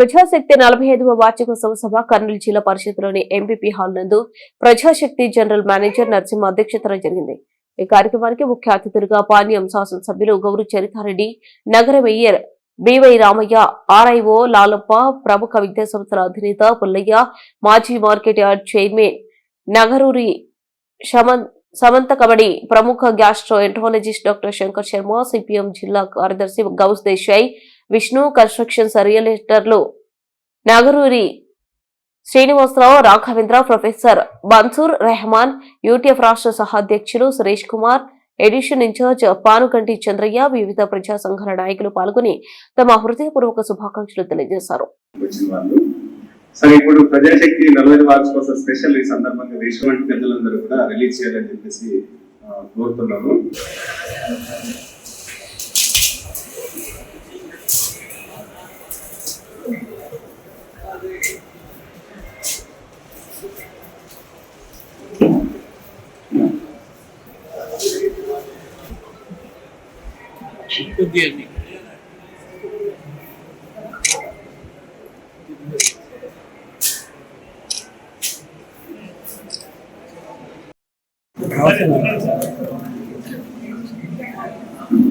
ప్రజాశక్తి నలభై ఐదవ వార్షికోత్సవ సభ కర్నూలు జిల్లా పరిషత్లోని ఎంపీపీ హాల్ నందు ప్రజాశక్తి జనరల్ మేనేజర్ నరసింహ అధ్యక్షతన జరిగింది. ఈ కార్యక్రమానికి ముఖ్య అతిథులుగా పాణ్యం శాసనసభ్యులు గౌరు చరితారెడ్డి నగర mayor BY Ramaiah RIO Lalappa ప్రముఖ విద్యా సంస్థల అధినేత పుల్లయ్య మాజీ market yard chairman Nagaruri Shaman Samantha kabaddi ప్రముఖ gastroenterologist doctor Shankar Sharma CPM జిల్లా కార్యదర్శి గౌస్ దేశాయ్ విష్ణు కన్స్ట్రక్షన్స్ రియలేటర్లు నాగరూరి శ్రీనివాసరావు రాఘవేంద్ర ప్రొఫెసర్ మన్సూర్ రెహమాన్ యూటీఎఫ్ రాష్ట్ర సహాధ్యక్షులు Suresh Kumar edition in charge Panuganti Chandraiah వివిధ ప్రజా సంఘాల నాయకులు పాల్గొని తమ హృదయపూర్వక శుభాకాంక్షలు తెలియజేశారు. సరే ఇప్పుడు ప్రజాశక్తి నలభై వార్స్ కోసం స్పెషల్ ఈ సందర్భంగా దేశం పెద్దలందరూ కూడా రిలీజ్ చేయాలని చెప్పేసి కోరుతున్నాను కోరుతున్నాను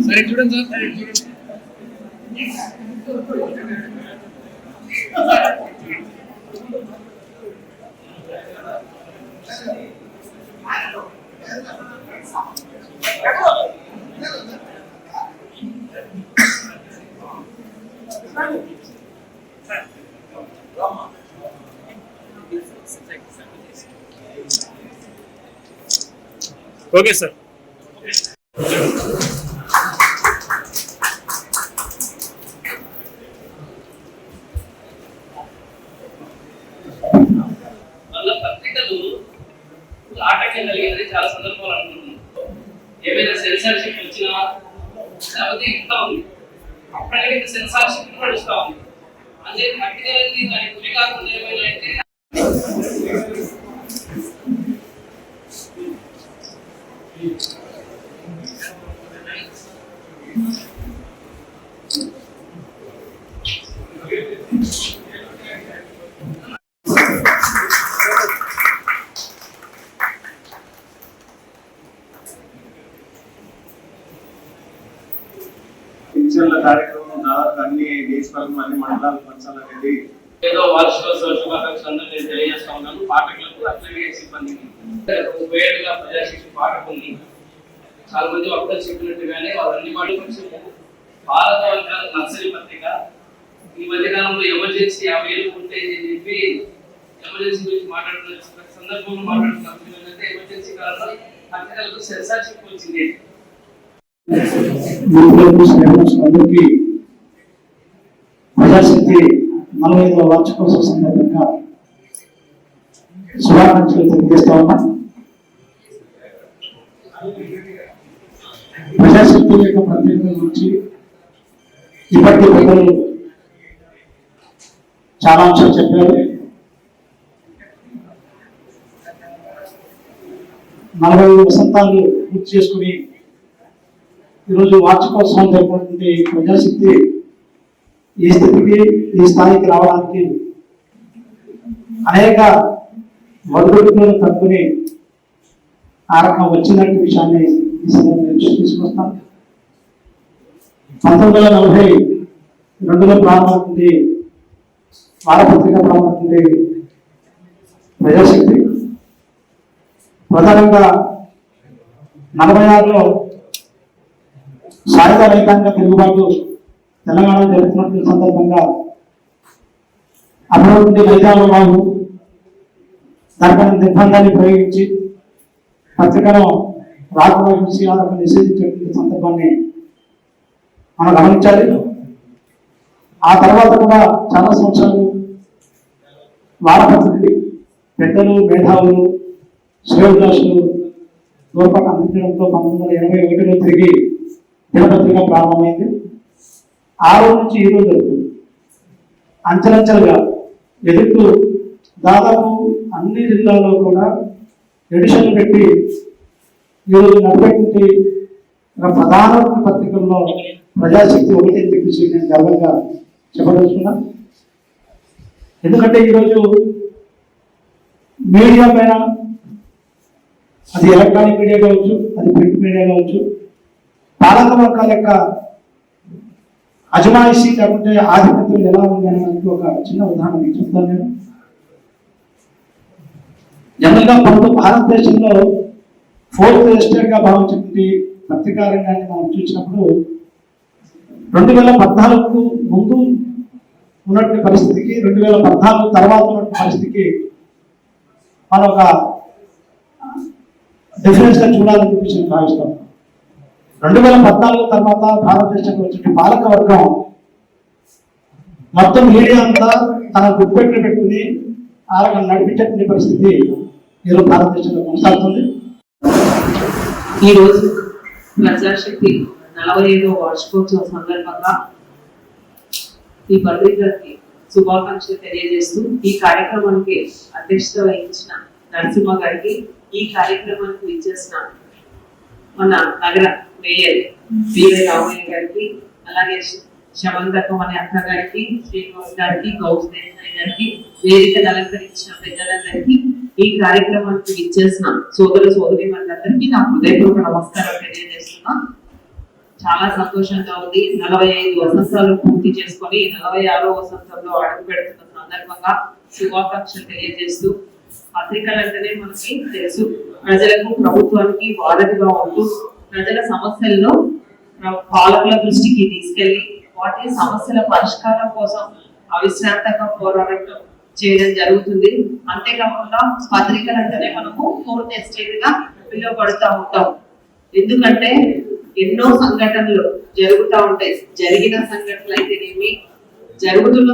సరే చూడండి సార్. Okay sir. వల్ల పత్రికలు ఆటంకం కలిగినది చాలా సందర్భాలు ఏమైనా సెన్సార్షిప్ వచ్చినా లేకపోతే ఉంది. అప్పటికైతే సెన్సార్షిప్ నడుస్తా ఉంది. అదే పత్రికలు దాని గురి కాకుండా ఏమైనా అంటే పింఛన్ల కార్యక్రమం దాదాపు అన్ని దేశపాలకం అన్ని మండలాలు పంచాలనేది ఏదో వార్షికోత్సవ శుభాకాంక్షలు నేను తెలియజేస్తా ఉన్నాను. పాఠకులకు అట్లనే సిబ్బందికి. వేడుగా ప్రజాశిక్షణ పాఠకం చాలా మంది వక్తలు చెప్పినట్టుగానే వాళ్ళన్ని మాట కొంచెం భారతవంతాల నర్సరీ పత్రిక ఈ మధ్యకాలంలో ఎమర్జెన్సీ యాభై ఏళ్ళు ఉంటాయని చెప్పి ఎమర్జెన్సీ గురించి మాట్లాడుతున్న సందర్భంలో మాట్లాడుతున్న ఏంటంటే ఎమర్జెన్సీ కాలంలో పత్రికలకు సెన్సార్షిప్ వచ్చింది. అందరికీ ప్రజాశక్తి నలభై ఐదవ వార్షికోత్సవ సందర్భంగా శుభాకాంక్షలు తెలియజేస్తా ఉన్నా. ప్రజాశక్తి యొక్క ప్రత్యేకత గురించి ఇప్పటికీ పెద్దలు చాలా అంశాలు చెప్పారు. నలభై వసంతాలు పూర్తి చేసుకుని ఈరోజు వార్షికోత్సవం జరుపుకుంటే ప్రజాశక్తి ఈ స్థితికి ఈ స్థాయికి రావడానికి అనేక ఒడిదుడుకులను తట్టుకుని ఆ రకం వచ్చినట్టు విషయాన్ని ఈ సందర్భంగా తీసుకొస్తాను పంతొమ్మిది వందల నలభై రెండులో ప్రారంభమైంది వారపత్రిక ప్రారంభమైంది ప్రజాశక్తి. ప్రధానంగా నలభై ఆరులో సాయుధ రైతాంగ తిరుగుబాటు తెలంగాణ జరుగుతున్నటువంటి సందర్భంగా అభివృద్ధి రైతాంగ బాబు దానిపైన నిర్బంధాన్ని ప్రయోగించి పత్రికను రాకుండా చూసి ఆ నిషేధించేటువంటి సందర్భాన్ని మనం గమనించాలి. ఆ తర్వాత కూడా చాలా సంవత్సరాలు వారపత్రికలు పెద్దలు మేధావులు శ్రేయోదాసులు తోడ్పాటు అందించడంతో పంతొమ్మిది వందల ఎనభై ఒకటిలో తిరిగి దినపత్రిక ప్రారంభమైంది. ఆ రోజు నుంచి ఈ రోజు వరకు అంచెలంచెలుగా ఎదుగుతూ దాదాపు అన్ని జిల్లాల్లో కూడా ఎడిషన్లు పెట్టి ఈరోజు నడిపేటువంటి ప్రధాన పత్రికల్లో ప్రజాశక్తి ఒకటి అని చెప్పేసి నేను గర్వంగా చెప్పదలుచుకున్నా. ఎందుకంటే ఈరోజు మీడియా పైన అది ఎలక్ట్రానిక్ మీడియా కావచ్చు అది ప్రింట్ మీడియా కావచ్చు పాలక వర్గాల యొక్క అజమాయిషి లేకుంటే ఆధిపత్యం ఎలా ఉంది అనడానికి ఒక చిన్న ఉదాహరణ మీకు చెప్తాను నేను. జనరల్గా భారతదేశంలో ఫోర్త్ ఎస్టేట్గా భావించినటువంటి పత్రికా రంగాన్ని మనం చూసినప్పుడు రెండు వేల పద్నాలుగు ముందు ఉన్నటువంటి పరిస్థితికి రెండు వేల పద్నాలుగు తర్వాత ఉన్నటువంటి పరిస్థితికి మనం ఒక డిఫరెన్స్గా చూడాలని చెప్పేసి నేను భావిస్తాం రెండు వేల పద్నాలుగు తర్వాత భారతదేశంలో వచ్చిన పాలక వర్గం మొత్తం మీడియా అంతా తన గుప్పెట్లు పెట్టుకుని ఆ రకం నడిపించేటువంటి పరిస్థితి ఈరోజు భారతదేశంలో కొనసాగుతుంది. ఈ రోజు ప్రజాశక్తి నలభై ఐదో వార్షికోత్సవం సందర్భంగా ఈ పత్రికకి శుభాకాంక్షలు తెలియజేస్తూ ఈ కార్యక్రమానికి అధ్యక్షత వహించిన నరసింహ గారికి ఈ కార్యక్రమానికి విచ్చేసిన మన నగర మేయర్ బివై రామయ్య గారికి అలాగే శమంతకం అనే అక్క గారికి శ్రీనివాస్ గారికి గౌస్ గారికి వేదిక అలంకరించిన పెద్దలందరికీ ఈ కార్యక్రమానికి విచ్చేసిన సోదర సోదరి మనందరికీ నా హృదయపూర్వక నమస్కారం తెలియజేస్తున్నా. చాలా సంతోషంగా ఉంది. నలభై ఐదు వసంతాలు పూర్తి చేసుకొని నలభై ఆరో వసంతంలో అడుగు పెడుతున్న సందర్భంగా శుభాకాంక్షలు తెలియజేస్తూ పత్రికలు అంటేనే మనకి తెలుసు. ప్రజలకు ప్రభుత్వానికి వాదనగా ఉంటూ ప్రజల సమస్యలను పాలకుల దృష్టికి తీసుకెళ్ళి వాటి సమస్యల పరిష్కారం కోసం అవిశ్రాంతంగా పోరాటం చేయడం జరుగుతుంది. అంతేకాకుండా పత్రికలు అంటేనే మనము ఫోర్త్ ఎస్టేట్గా పిలువబడుతూ ఉంటాం. ఎందుకంటే ఎన్నో సంఘటనలు జరుగుతూ ఉంటాయి. జరిగిన సంఘటనలు అయితేనేమి జరుగుతున్న